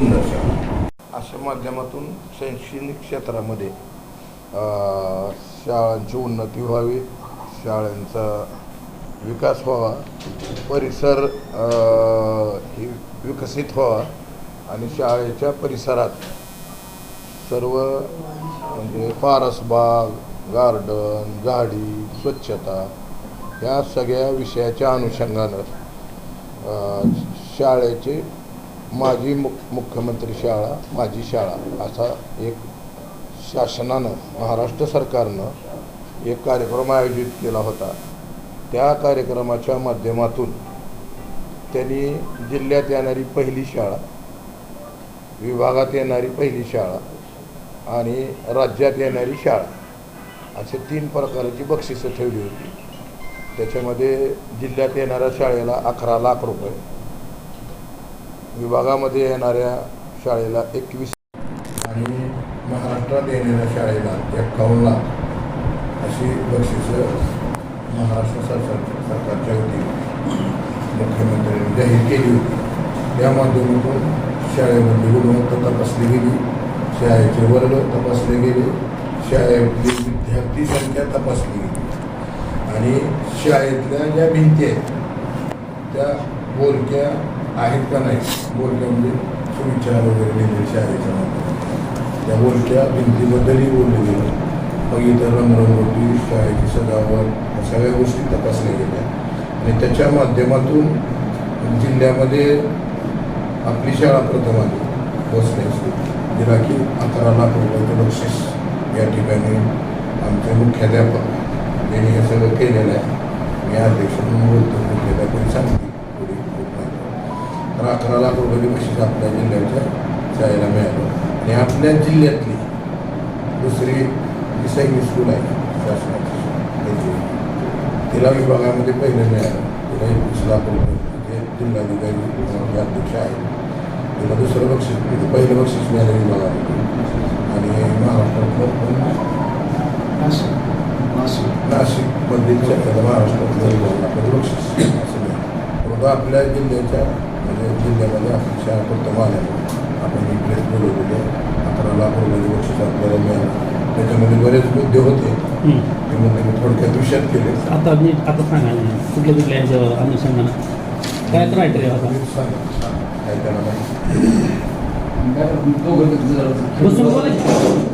अशा माध्यमातून शैक्षणिक क्षेत्रामध्ये शाळांची उन्नती व्हावी शाळांचा विकास व्हावा परिसर ही विकसित व्हावा आणि शाळेच्या परिसरात सर्व म्हणजे पारसबाग गार्डन झाडी स्वच्छता या सगळ्या विषयाच्या अनुषंगानं शाळेचे माजी मु मुख्यमंत्री शाळा माझी शाळा असा एक शासनानं महाराष्ट्र सरकारनं एक कार्यक्रम आयोजित केला होता. त्या कार्यक्रमाच्या माध्यमातून त्यांनी जिल्ह्यात येणारी पहिली शाळा विभागात येणारी पहिली शाळा आणि राज्यात येणारी शाळा असे तीन प्रकारची बक्षिसं ठेवली होती. त्याच्यामध्ये जिल्ह्यात येणाऱ्या शाळेला अकरा लाख रुपये विभागामध्ये येणाऱ्या शाळेला एकवीस आणि महाराष्ट्रात येणाऱ्या शाळेला एक्कावन्न लाख अशी बक्षिसं महाराष्ट्र सरकार सरकारच्या वतीने मुख्यमंत्र्यांनी जाहीर केली होती. त्या माध्यमातून शाळेमध्ये गुणवत्ता तपासली गेली शाळेचे वर्ग तपासले गेले शाळेतली विद्यार्थी संख्या तपासली गेली. आणि शाळेतल्या ज्या भिंती आहेत त्या बोलक्या आहेत का नाही? बोलक्या म्हणजे सुविचार वगैरे लिहिले शाळेच्या त्या बोलक्या भिंतीबद्दलही बोलले गेलं. मग इतर रंगरंगोटी शाळेची सजावट ह्या सगळ्या गोष्टी तपासल्या गेल्या. आणि त्याच्या माध्यमातून जिल्ह्यामध्ये आपली शाळा प्रथम आली. बसण्याची तिला की अकरा लाख रुपयाचं बक्षीस या ठिकाणी आमचे मुख्याध्यापक यांनी हे सगळं केलेलं आहे. मी अध्यक्ष म्हणून बोलतो मुख्याध्यापक सांगितलं. तर अकरा लाख रुपयाचे बक्षीस आपल्या जिल्ह्याच्या शाळेला मिळालं. आणि आपल्या जिल्ह्यातली दुसरी जी सैनिक स्कूल आहे शासनाची. त्याची तिला विभागामध्ये पहिलं मिळालं. तिला एकवीस लाख रुपये जे जिल्हाधिकारी अध्यक्ष आहेत तिला दुसरं बक्षीस पहिलं बक्षीस मिळालं विभागामध्ये. आणि महाराष्ट्रातलं पण नाशिकमधील क्षेत्राला महाराष्ट्रातलं विभागामध्ये बक्षीस असं मिळालं. आपल्या जिल्ह्याच्या म्हणजे जिल्ह्यामध्ये शाळा प्रथम आल्यामुळे आपण ही प्लेस बोलवलेली आहे अकरा लाख रुपयाचे बक्षीस आपल्याला मिळालं. त्याच्यामध्ये बरेच मुद्दे होते. ते मुद्दे मी थोडक्यात विषयात केले. आता मी आता सांगा कुठल्या कुठल्या ह्याच्या अनुषंगानं? काय क्रायटेरिया होता काय बसून बोलायचं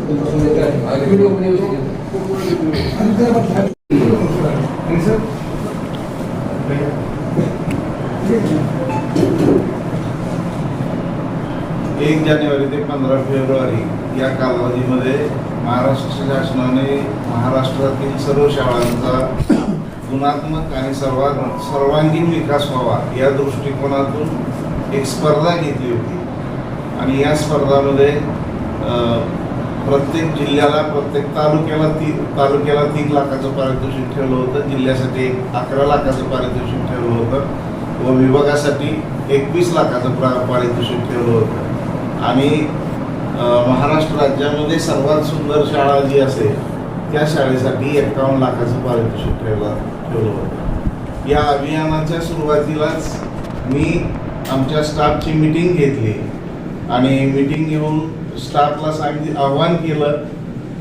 एक जानेवारी ते पंधरा फेब्रुवारी या कालावधीमध्ये महाराष्ट्र शासनाने महाराष्ट्रातील सर्व शाळांचा गुणात्मक आणि सर्वा सर्वांगीण विकास व्हावा या दृष्टिकोनातून एक स्पर्धा घेतली होती. आणि या स्पर्धामध्ये प्रत्येक जिल्ह्याला प्रत्येक तालुक्याला ती तालुक्याला तीन लाखाचं पारितोषिक ठेवलं होतं जिल्ह्यासाठी एक अकरा लाखाचं पारितोषिक ठेवलं होतं व विभागासाठी एकवीस लाखाचं प्रा पारितोषिक ठेवलं होतं. आणि महाराष्ट्र राज्यामध्ये सर्वात सुंदर शाळा जी असेल त्या शाळेसाठी एकावन्न लाखाचं पारितोषिक ठेवलं ठेवलं होतं. या अभियानाच्या सुरुवातीलाच मी आमच्या स्टाफची मिटिंग घेतली आणि मिटिंग घेऊन स्टाफला सांगितलं आव्हान केलं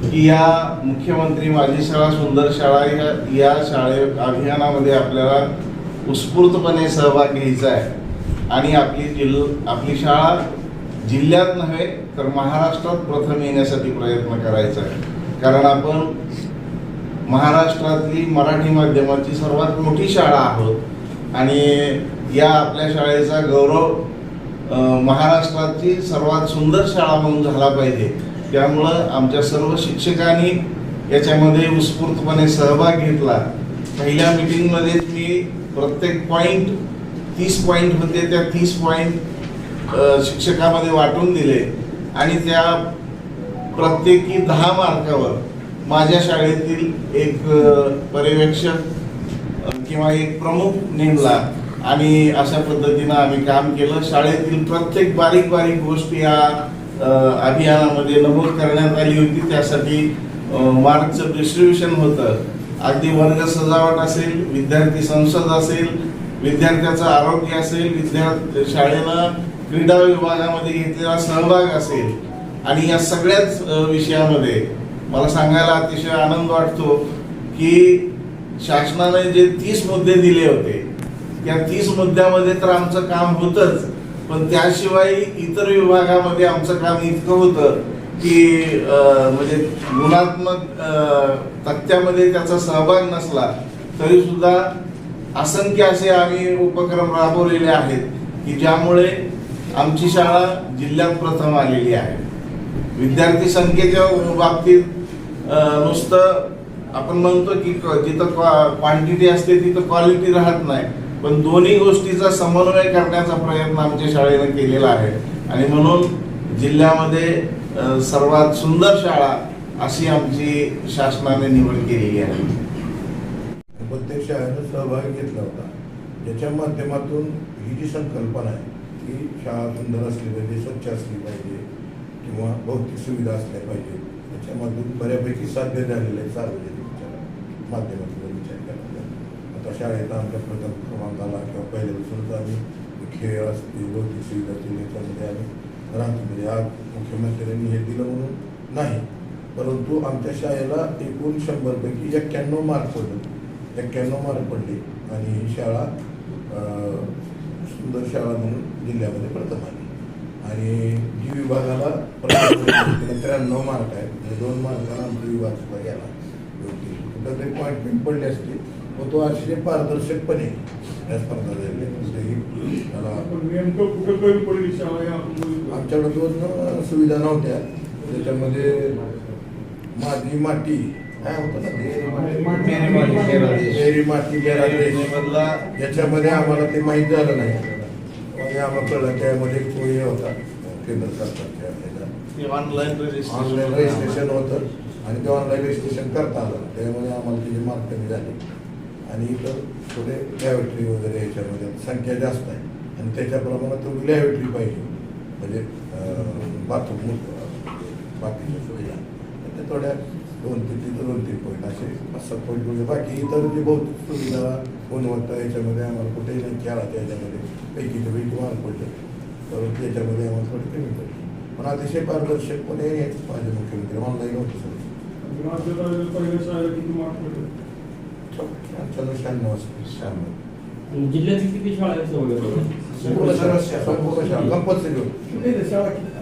की या मुख्यमंत्री माझी शाळा सुंदर शाळा या या शाळे अभियानामध्ये आपल्याला उत्स्फूर्तपणे सहभाग घ्यायचा आहे. आणि आपली जिल्ह आपली शाळा जिल्ह्यात नव्हे तर महाराष्ट्रात प्रथम येण्यासाठी प्रयत्न करायचा आहे. कारण आपण महाराष्ट्रातली मराठी माध्यमाची सर्वात मोठी शाळा आहोत. आणि या आपल्या शाळेचा गौरव महाराष्ट्राची सर्वात सुंदर शाळा म्हणून झाला पाहिजे. त्यामुळं आमच्या सर्व शिक्षकांनी याच्यामध्ये उत्स्फूर्तपणे सहभाग घेतला. पहिल्या मिटिंगमध्येच मी प्रत्येक पॉईंट तीस पॉईंट होते म्हणजे त्या तीस पॉईंट शिक्षकामध्ये वाटून दिले आणि त्या प्रत्येकी दहा मार्कावर माझ्या शाळेतील एक पर्यवेक्षक किंवा एक प्रमुख नेमला आणि अशा पद्धतीनं आम्ही काम केलं. शाळेतील प्रत्येक बारीक बारीक गोष्टी या अभियानामध्ये नमूद करण्यात आली होती. त्यासाठी मार्कचं डिस्ट्रीब्युशन होतं. अगदी वर्ग सजावट असेल विद्यार्थी संसद असेल विद्यार्थ्याचं आरोग्य असेल विद्यार्थी शाळेनं क्रीडा विभागामध्ये घेतलेला सहभाग असेल आणि या सगळ्याच विषयामध्ये मला सांगायला अतिशय आनंद वाटतो की शासनाने जे तीस मुद्दे दिले होते त्या तीस मुद्द्यामध्ये तर आमचं काम होतच पण त्याशिवाय इतर विभागामध्ये आमचं काम इतकं होतं की म्हणजे गुणात्मक तथ्यामध्ये त्याचा सहभाग नसला तरी सुद्धा असंख्य असे आम्ही उपक्रम राबवलेले आहेत की ज्यामुळे आमची शाळा जिल्ह्यात प्रथम आलेली आहे. विद्यार्थी संख्येच्या बाबतीत नुसतं आपण म्हणतो की जिथं क्वांटिटी असते तिथं क्वालिटी राहत नाही. पण दोन्ही गोष्टीचा समन्वय करण्याचा प्रयत्न आमच्या शाळेने केलेला आहे. आणि म्हणून जिल्ह्यामध्ये सर्वात सुंदर शाळा अशी आमची शासनाने निवड केलेली आहे. प्रत्येक शाळेनं सहभाग घेतला होता. ज्याच्या माध्यमातून ही जी संकल्पना आहे की शाळा सुंदर असली पाहिजे स्वच्छ असली पाहिजे किंवा भौतिक सुविधा असल्या पाहिजे. त्याच्यामधून बऱ्यापैकी साध्य झालेलं आहे सार्वजनिकच्या माध्यमातून विचार केला आता शाळेत आमच्या प्रथम क्रमांकाला किंवा पहिल्यापासूनच आम्ही खेळ असतील भौतिक सुविधा असतील याच्यामध्ये आम्ही राहतो म्हणजे आज मुख्यमंत्र्यांनी हे दिलं म्हणून नाही. परंतु आमच्या शाळेला एकूण शंभरपैकी एक्क्याण्णव मार्क पडले. एक्क्याण्णव मार्क पडले आणि ही शाळा सुंदर शाळा म्हणून जिल्ह्यामध्ये प्रथम आली आणि जी विभागाला त्र्याण्णव मार्क आहेत म्हणजे दोन मार्काला आमचा विभाग सुद्धा गेला. कुठं तरी पॉईंट पिन पडले असते व तो अतिशय पारदर्शकपणे या स्पर्धा आहेत. कुठेही त्याला आमच्याकडे दोन सुविधा नव्हत्या त्याच्यामध्ये माझी माती काय होतं ना माती याच्यामध्ये आम्हाला ते माहीत झालं नाही. म्हणजे आम्हाला कळलं त्यामध्ये हे होता. केंद्र सरकारच्या ऑनलाईन ऑनलाईन रजिस्ट्रेशन होतं. आणि ते ऑनलाईन रजिस्ट्रेशन करता आलं. त्यामुळे आम्हाला त्याचे मार्क कमी झाले. आणि इतर थोडे लॅबरेटरी वगैरे ह्याच्यामध्ये संख्या जास्त आहे. आणि त्याच्या प्रमाणात थोडी लॅबरेटरी पाहिजे. म्हणजे बाथरूम बाकीच्या सुविधा. ते थोड्या दोन ते तीन दोन तीन पॉईंट असे पाच सात पॉईंट म्हणजे बाकी इतर जे भौतिक सुविधा गुणवत्ता याच्यामध्ये आम्हाला कुठेही नाही खेळाच्या याच्यामध्ये. पैकीच्या पैकी मार्क पडले. परंतु याच्यामध्ये आम्हाला थोडी कमी पडली. पण अतिशय पारदर्शकपणे माझे मुख्यमंत्री. ऑनलाईन होते सर शाळेला किती शहाण्णव शहाण्णव. जिल्ह्यातील शाळा आहेत? कंपल्सरी होती. शाळा किती?